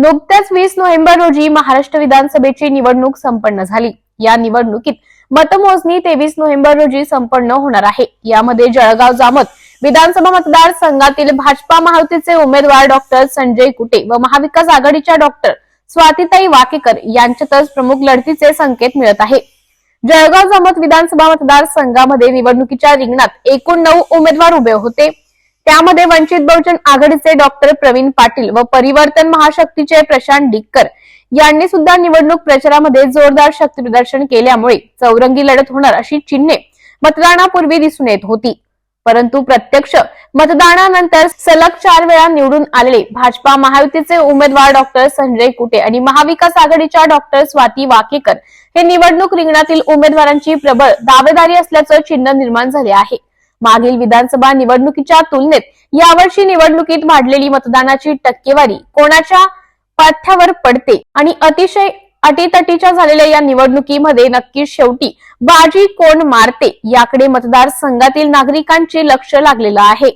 नुकत्याच वीस नोव्हेंबर रोजी महाराष्ट्र विधानसभेची निवडणूक संपन्न झाली. या निवडणुकीत मतमोजणी तेवीस नोव्हेंबर रोजी संपन्न होणार आहे. यामध्ये जळगाव जामत विधानसभा मतदारसंघातील भाजपा महायुतीचे उमेदवार डॉक्टर संजय कुटे व महाविकास आघाडीच्या डॉक्टर स्वातीताई वाकेकर यांच्यातच प्रमुख लढतीचे संकेत मिळत आहे. जळगाव जामत विधानसभा मतदारसंघामध्ये निवडणुकीच्या रिंगणात एकूण नऊ उमेदवार उभे होते. त्यामध्ये वंचित बहुजन आघाडीचे डॉक्टर प्रवीण पाटील व परिवर्तन महाशक्तीचे प्रशांत डिक्कर यांनी सुद्धा निवडणूक प्रचारामध्ये जोरदार शक्ती प्रदर्शन केल्यामुळे चौरंगी लढत होणार अशी चिन्हे मतदानापूर्वी दिसून येत होती. परंतु प्रत्यक्ष मतदानानंतर सलग चार वेळा निवडून आलेले भाजपा महायुतीचे उमेदवार डॉक्टर संजय कुटे आणि महाविकास आघाडीच्या डॉक्टर स्वाती वाकेकर हे निवडणूक रिंगणातील उमेदवारांची प्रबळ दावेदारी असल्याचं चिन्ह निर्माण झाले आहे. मागील विधानसभा निवडणुकीच्या तुलनेत यावर्षी निवडणुकीत वाढलेली मतदानाची टक्केवारी कोणाच्या पाठ्यावर पडते? आणि अतिशय अटीतटीच्या झालेल्या या निवडणुकीमध्ये नक्की शेवटी बाजी कोण मारते? याकडे मतदारसंघातील नागरिकांचे लक्ष लागलेलं आहे.